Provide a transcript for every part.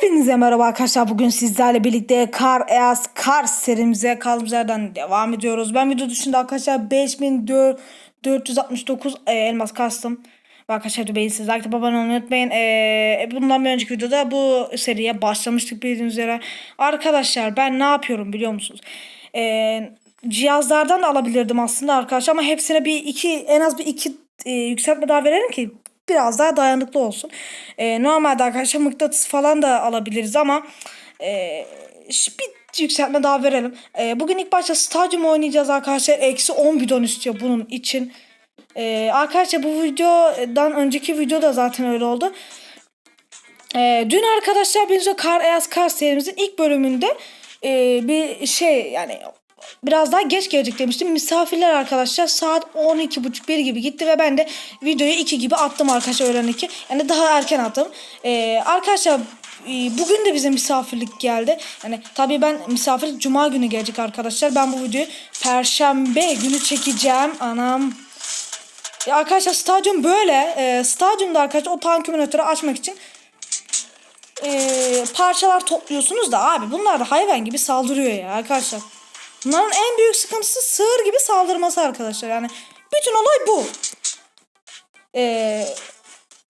Hepinize merhaba arkadaşlar. Bugün sizlerle birlikte Kar Eas Kar serimize kaldığımız yerden devam ediyoruz. Ben video dışında arkadaşlar 5469 e, elmas kastım. Ve Arkadaşlar videoyu beğenirseniz like olmayı unutmayın. E, bundan bir önceki videoda bu seriye başlamıştık bildiğiniz üzere. Arkadaşlar ben ne yapıyorum biliyor musunuz? E, cihazlardan da alabilirdim aslında arkadaşlar ama hepsine bir iki en az bir iki e, yükseltme daha verelim ki biraz daha dayanıklı olsun. E, normalde arkadaşlar mıknatıs falan da alabiliriz ama e, bir yükseltme daha verelim. E, bugün ilk başta stadyum oynayacağız arkadaşlar. Eksi 10 bidon istiyor bunun için. E, arkadaşlar bu videodan önceki video da zaten öyle oldu. E, dün arkadaşlar biz Kar Eas Kar serimizin ilk bölümünde e, bir şey yani biraz daha geç gelecek demiştim. Misafirler arkadaşlar saat 12.30-1 gibi gitti ve ben de videoyu 2 gibi attım arkadaşlar öğlen 2. Yani daha erken attım. E, arkadaşlar e, bugün de bize misafirlik geldi. Yani tabii ben misafirlik cuma günü gelecek arkadaşlar. Ben bu videoyu perşembe günü çekeceğim. Anam ya arkadaşlar stadyum böyle. E, stadyumda arkadaşlar o tanküminatörü açmak için e, parçalar topluyorsunuz da abi bunlar da hayvan gibi saldırıyor ya arkadaşlar. Bunların en büyük sıkıntısı sığır gibi saldırması arkadaşlar. Yani bütün olay bu. Ee,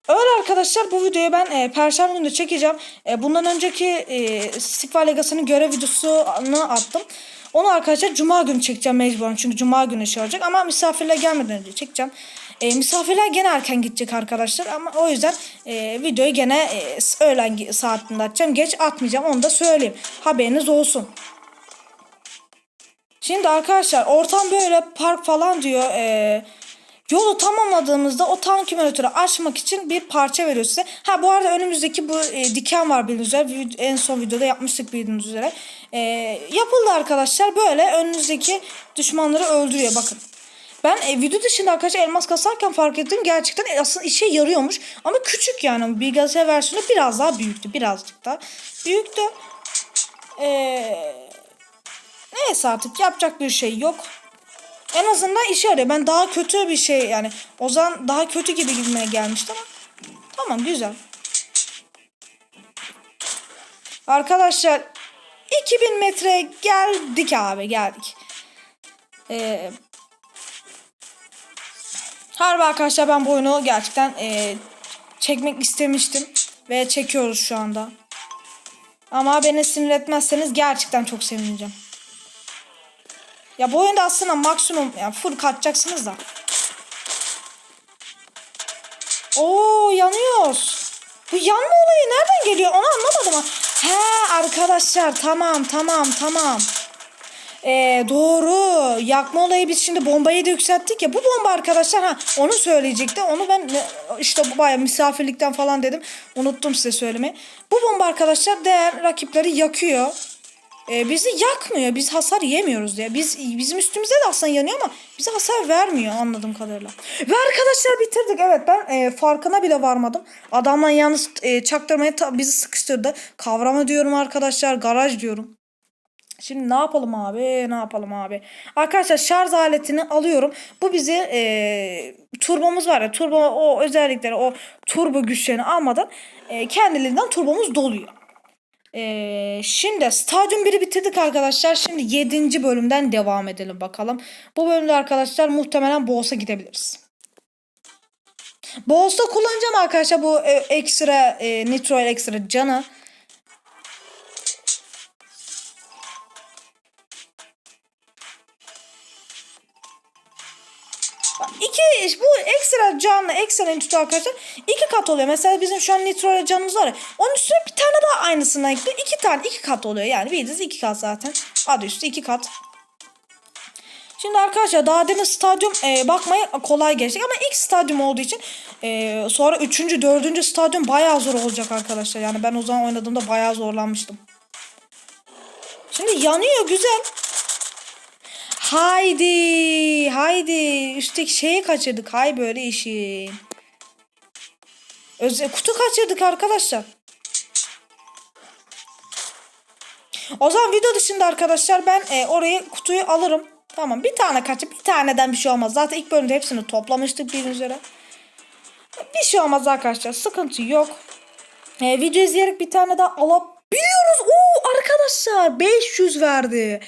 öyle arkadaşlar bu videoyu ben e, perşembe günü çekeceğim. E, bundan önceki e, Stikval Legacy'nin görev videosunu attım. Onu arkadaşlar cuma günü çekeceğim mecburen. Çünkü cuma günü şey olacak. Ama misafirler gelmeden önce çekeceğim. E, misafirler gene erken gidecek arkadaşlar. Ama o yüzden e, videoyu gene e, öğlen saatinde atacağım. Geç atmayacağım onu da söyleyeyim. Haberiniz olsun. Şimdi arkadaşlar ortam böyle park falan diyor. Ee, yolu tamamladığımızda o tanküminatörü açmak için bir parça veriyor size. Ha bu arada önümüzdeki bu e, diken var bildiğiniz üzere. En son videoda yapmıştık bildiğiniz üzere. Ee, yapıldı arkadaşlar böyle önünüzdeki düşmanları öldürüyor bakın. Ben e, video dışında arkadaşlar elmas kasarken fark ettim gerçekten aslında işe yarıyormuş. Ama küçük yani bilgisayar versiyonu biraz daha büyüktü birazcık daha. Büyüktü. Eee... Neyse artık yapacak bir şey yok. En azından işe yarıyor. Ben daha kötü bir şey yani Ozan daha kötü gibi gibime gelmişti ama tamam güzel. Arkadaşlar 2000 metre geldik abi geldik. Ee, harbi arkadaşlar ben bu oyunu gerçekten e, çekmek istemiştim. Ve çekiyoruz şu anda. Ama beni sinir etmezseniz gerçekten çok sevineceğim. Ya bu oyunda aslında maksimum yani full kaçacaksınız da. Oo yanıyoruz. Bu yanma olayı nereden geliyor onu anlamadım. ha. He arkadaşlar tamam tamam tamam. Ee, doğru. Yakma olayı biz şimdi bombayı da yükselttik ya. Bu bomba arkadaşlar ha onu söyleyecekti. Onu ben e, işte bu baya misafirlikten falan dedim. Unuttum size söylemeyi. Bu bomba arkadaşlar diğer rakipleri yakıyor. Ee, bizi yakmıyor. Biz hasar yemiyoruz diye. Biz bizim üstümüzde de aslında yanıyor ama bize hasar vermiyor anladığım kadarıyla. Ve arkadaşlar bitirdik. Evet ben e, farkına bile varmadım. Adamla yalnız e, çaktırmaya bizi sıkıştırdı. Kavrama diyorum arkadaşlar. Garaj diyorum. Şimdi ne yapalım abi? Ne yapalım abi? Arkadaşlar şarj aletini alıyorum. Bu bizi e, turbomuz var ya turbo o özellikleri o turbo güçlerini almadan e, kendiliğinden turbomuz doluyor. Ee, şimdi stadyum 1'i bitirdik arkadaşlar. Şimdi 7. bölümden devam edelim bakalım. Bu bölümde arkadaşlar muhtemelen Boss'a gidebiliriz. Boss'ta kullanacağım arkadaşlar bu e, ekstra e, nitro ekstra canı. Canlı ekstra nitro arkadaşlar iki kat oluyor. Mesela bizim şu an nitro canımız var ya. Onun üstüne bir tane daha aynısından ekliyor. iki tane iki kat oluyor. Yani bildiğiniz iki kat zaten. Adı üstü iki kat. Şimdi arkadaşlar daha demin stadyum e, bakmaya kolay geçtik ama ilk stadyum olduğu için e, sonra üçüncü dördüncü stadyum bayağı zor olacak arkadaşlar. Yani ben o zaman oynadığımda bayağı zorlanmıştım. Şimdi yanıyor güzel. Haydi, haydi. Üstteki şeyi kaçırdık. Hay böyle işi. Özel kutu kaçırdık arkadaşlar. O zaman video dışında arkadaşlar ben e, orayı kutuyu alırım. Tamam bir tane kaçıp bir taneden bir şey olmaz. Zaten ilk bölümde hepsini toplamıştık bir üzere. Bir şey olmaz arkadaşlar. Sıkıntı yok. e, video izleyerek bir tane daha alabiliyoruz. Oo arkadaşlar 500 verdi.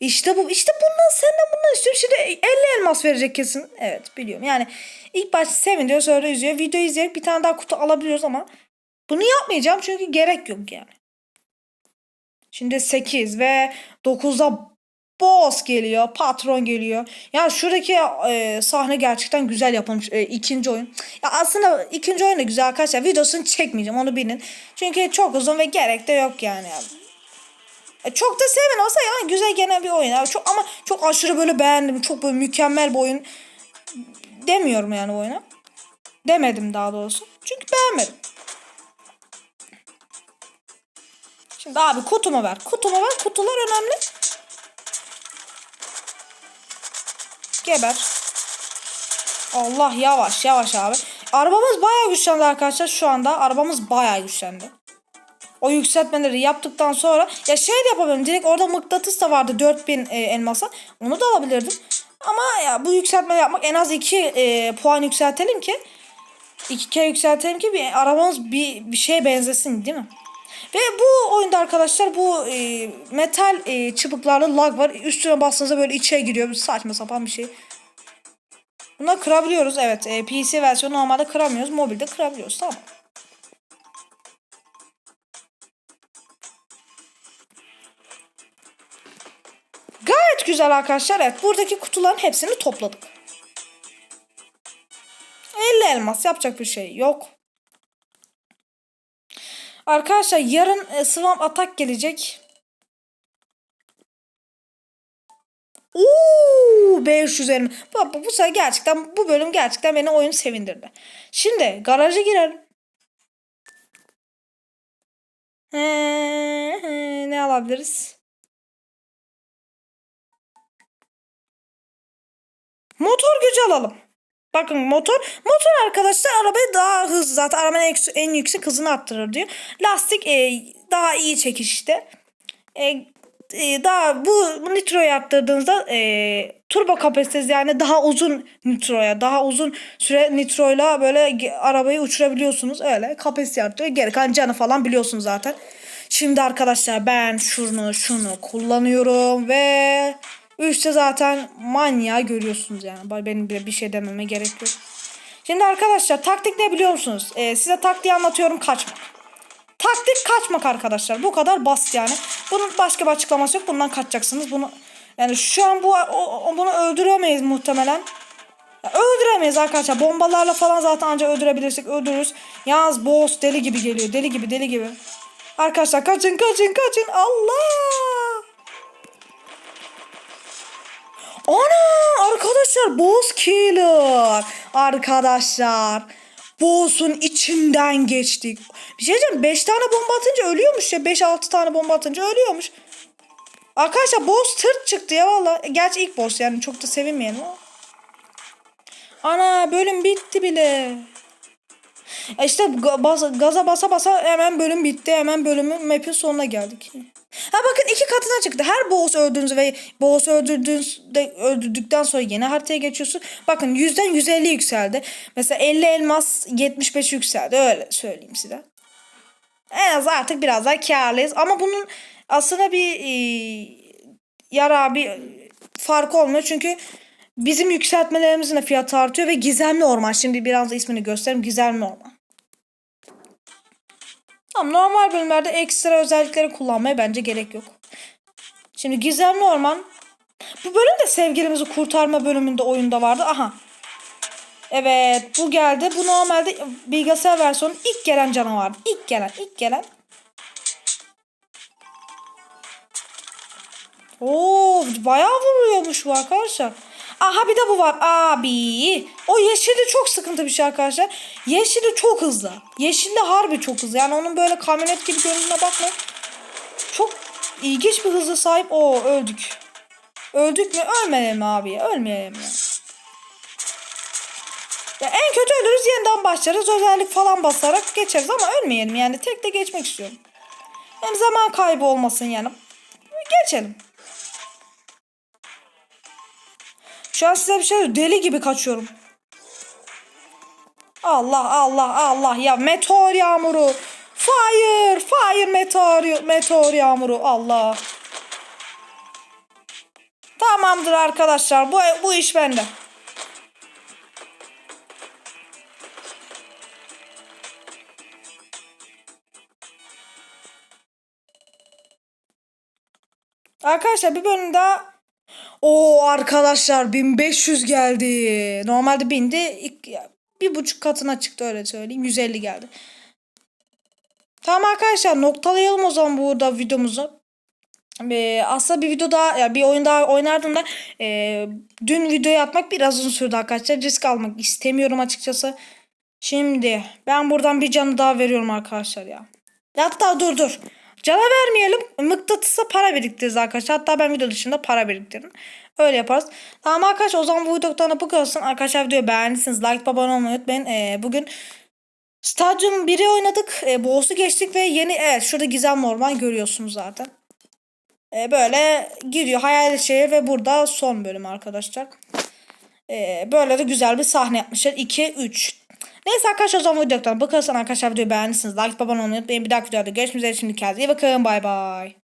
İşte bu işte senden bundan istiyorum. Şimdi 50 elmas verecek kesin. Evet biliyorum. Yani ilk başta sevin diyor sonra üzüyor. Video izleyerek bir tane daha kutu alabiliyoruz ama bunu yapmayacağım çünkü gerek yok yani. Şimdi 8 ve 9'da boss geliyor, patron geliyor. Ya şuradaki e, sahne gerçekten güzel yapılmış. E, ikinci oyun. Ya aslında ikinci oyun da güzel arkadaşlar. Videosunu çekmeyeceğim onu bilin. Çünkü çok uzun ve gerek de yok yani. E, çok da sevin olsa yani güzel gene bir oyun. Yani çok, ama çok aşırı böyle beğendim. Çok böyle mükemmel bir oyun. Demiyorum yani oyuna. Demedim daha doğrusu. Çünkü beğenmedim. Şimdi abi kutumu ver. Kutumu ver. Kutular önemli. Geber. Allah yavaş yavaş abi. Arabamız bayağı güçlendi arkadaşlar şu anda. Arabamız bayağı güçlendi. O yükseltmeleri yaptıktan sonra ya şey de yapabilirim. Direkt orada mıknatıs da vardı 4000 e, elmasa. Onu da alabilirdim. Ama ya bu yükseltme yapmak en az 2 e, puan yükseltelim ki iki kere yükseltelim ki bir arabamız bir, bir şeye benzesin değil mi? Ve bu oyunda arkadaşlar bu e, metal e, çıbıklarla lag var. Üstüne bastığınızda böyle içe giriyor. Saçma sapan bir şey. Bunları kırabiliyoruz. Evet. E, PC versiyonu normalde kıramıyoruz. Mobilde kırabiliyoruz. Tamam. Güzel arkadaşlar. Evet. Buradaki kutuların hepsini topladık. 50 elmas. Yapacak bir şey yok. Arkadaşlar yarın e, Swamp Attack gelecek. 500 elma. Bu, bu, bu sefer gerçekten bu bölüm gerçekten beni oyun sevindirdi. Şimdi garaja girelim. He, he, ne alabiliriz? Motor gücü alalım. Bakın motor. Motor arkadaşlar arabayı daha hızlı zaten arabanın en, yüksek- hızını arttırır diyor. Lastik e, daha iyi çekişte. E, e, daha bu, nitroyu arttırdığınızda e, turbo kapasitesi yani daha uzun nitroya daha uzun süre nitroyla böyle arabayı uçurabiliyorsunuz. Öyle kapasite arttırıyor. Geri kalan canı falan biliyorsunuz zaten. Şimdi arkadaşlar ben şunu şunu kullanıyorum ve üstte zaten manya görüyorsunuz yani. Benim bile bir şey dememe gerek yok. Şimdi arkadaşlar taktik ne biliyor musunuz? Ee, size taktiği anlatıyorum kaçmak. Taktik kaçmak arkadaşlar. Bu kadar basit yani. Bunun başka bir açıklaması yok. Bundan kaçacaksınız. Bunu yani şu an bu o- bunu öldüremeyiz muhtemelen. Ya öldüremeyiz arkadaşlar. Bombalarla falan zaten ancak öldürebilirsek öldürürüz. Yalnız boss deli gibi geliyor. Deli gibi deli gibi. Arkadaşlar kaçın kaçın kaçın. Allah. Ana arkadaşlar boss killer. Arkadaşlar. Boss'un içinden geçtik. Bir şey diyeceğim 5 tane bomba atınca ölüyormuş ya. 5-6 tane bomba atınca ölüyormuş. Arkadaşlar boss tırt çıktı ya valla. Gerçi ilk boss yani çok da sevinmeyelim ama. Ana bölüm bitti bile. Ya İşte bas- gaza basa basa hemen bölüm bitti. Hemen bölümün map'in sonuna geldik. Ha bakın iki katına çıktı. Her boss öldüğünüz ve boss öldürdüğünüzde öldürdükten sonra yeni haritaya geçiyorsun. Bakın 100'den 150 yükseldi. Mesela 50 elmas 75 yükseldi. Öyle söyleyeyim size. En az artık biraz daha karlıyız. Ama bunun aslında bir e, yara bir farkı olmuyor. Çünkü bizim yükseltmelerimizin de fiyatı artıyor ve gizemli orman. Şimdi biraz da ismini göstereyim. Gizemli orman. Tamam normal bölümlerde ekstra özellikleri kullanmaya bence gerek yok. Şimdi gizemli orman. Bu bölüm de sevgilimizi kurtarma bölümünde oyunda vardı. Aha. Evet bu geldi. Bu normalde bilgisayar versiyonu ilk gelen canavardı. İlk gelen ilk gelen. Oo bayağı vuruyormuş bu arkadaşlar. Aha bir de bu var. Abi. O yeşili çok sıkıntı bir şey arkadaşlar. Yeşili çok hızlı. Yeşilde harbi çok hızlı. Yani onun böyle kamyonet gibi görüntüne bakmayın. Çok ilginç bir hızla sahip. Oo öldük. Öldük mü? Ölmeyelim abi. Ölmeyelim ya. Ya en kötü ölürüz yeniden başlarız. Özellik falan basarak geçeriz ama ölmeyelim yani. Tek de geçmek istiyorum. Hem zaman kaybı olmasın yani. Geçelim. Şu an size bir şey. Deli gibi kaçıyorum. Allah Allah Allah ya meteor yağmuru. Fire! Fire meteor, meteor yağmuru. Allah. Tamamdır arkadaşlar. Bu, bu iş bende. Arkadaşlar bir bölüm daha. Oo arkadaşlar 1500 geldi. Normalde 1000'di. İlk- ya, Bir buçuk katına çıktı öyle söyleyeyim. 150 geldi. Tamam arkadaşlar noktalayalım o zaman burada videomuzu. Ee, aslında bir video daha ya bir oyun daha oynardım da e, dün videoyu atmak biraz uzun sürdü arkadaşlar. Risk almak istemiyorum açıkçası. Şimdi ben buradan bir canı daha veriyorum arkadaşlar ya. Hatta dur dur. Cana vermeyelim. Mıknatısa para biriktiririz arkadaşlar. Hatta ben video dışında para biriktiririm. Öyle yaparız. Tamam arkadaşlar o zaman bu videodan bu kalsın. Arkadaşlar videoyu beğendiyseniz like abone olmayı unutmayın. Ee, bugün Stadyum 1'i oynadık. E, boss'u geçtik ve yeni evet şurada gizem orman görüyorsunuz zaten. E, böyle giriyor hayal şehir ve burada son bölüm arkadaşlar. E, böyle de güzel bir sahne yapmışlar. 2 3. Neyse arkadaşlar o zaman videodan bakarsan arkadaşlar videoyu beğendiyseniz like olmayı unutmayın. Bir dahaki videoda görüşmek üzere şimdi kendinize iyi bakın. Bay bay.